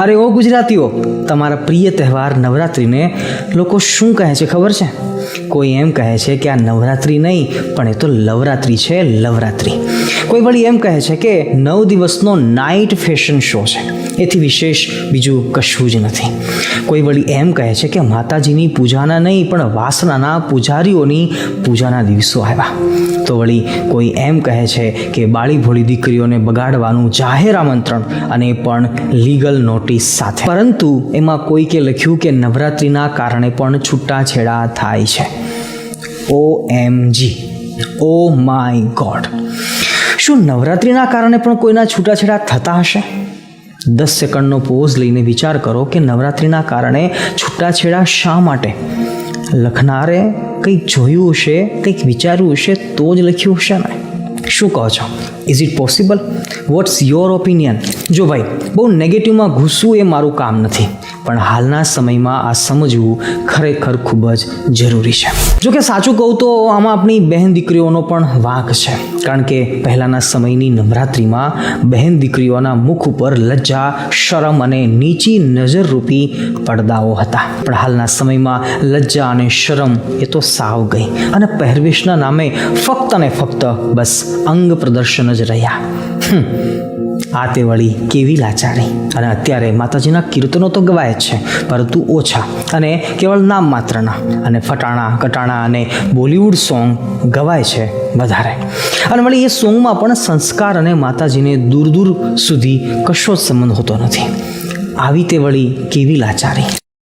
અરે ઓ ગુજરાતીઓ, તમારા પ્રિય તહેવાર નવરાત્રિને લોકો શું કહે છે ખબર છે? કોઈ એમ કહે છે કે આ નવરાત્રિ નહીં, પણ એ તો લવરાત્રિ છે, લવરાત્રિ. કોઈ વળી એમ કહે છે કે નવ દિવસનો નાઇટ ફેશન શો છે. એથી વિશેષ બીજું કશું જ નથી. કોઈ વળી એમ કહે છે કે માતાજીની પૂજાના નહીં, પણ વાસનાના પૂજારીઓની પૂજાના દિવસો આવ્યા. તો વળી કોઈ એમ કહે છે કે બાળી ભોળી દીકરીઓને બગાડવાનું જાહેર આમંત્રણ અને પણ લીગલ નોટિસ સાથે. પરંતુ એમાં કોઈકે લખ્યું કે નવરાત્રિના કારણે પણ છૂટાછેડા થાય છે. ઓ એમ જી ઓ માય ગોડ શું નવરાત્રિના કારણે પણ કોઈના છૂટાછેડા થતા હશે? દસ સેકન્ડનો પોઝ લઈને વિચાર કરો કે નવરાત્રિના કારણે છૂટાછેડા શા માટે? લખનારે કંઈક જોયું હશે, કંઈક વિચાર્યું હશે, તો જ લખ્યું હશે ને? શું કહો છો? Is it possible what's your opinion જો ભાઈ, બહુ નેગેટિવમાં ઘૂસવું એ મારું કામ નથી. પણ હાલના સમયમાં આ સમજવું ખરેખર ખૂબ જ જરૂરી છે. જો કે સાચું કહું તો આમાં આપણી બહેન દીકરીઓનો પણ વાંક છે. કારણ કે પહેલાંના સમયની નવરાત્રિમાં બહેન દીકરીઓના મુખ ઉપર લજ્જા, શરમ અને નીચી નજરરૂપી પડદાઓ હતા. પણ હાલના સમયમાં લજ્જા અને શરમ એ તો સાવ ગઈ. અને પહેરવેશના નામે ફક્ત ને ફક્ત બસ અંગ પ્રદર્શન જ રહ્યા. આ તે વળી કેવી લાચારી. અને અત્યારે માતાજીના કીર્તનો તો ગવાય જ છે, પરંતુ ઓછા. અને કેવળ નામ માત્રના. અને ફટાણા કટાણા અને બોલિવૂડ સોંગ ગવાય છે વધારે. અને વળી એ સોંગમાં પણ સંસ્કાર અને માતાજીને દૂર દૂર સુધી કશો જ સંબંધ હોતો નથી. આવી તે વળી કેવી લાચારી.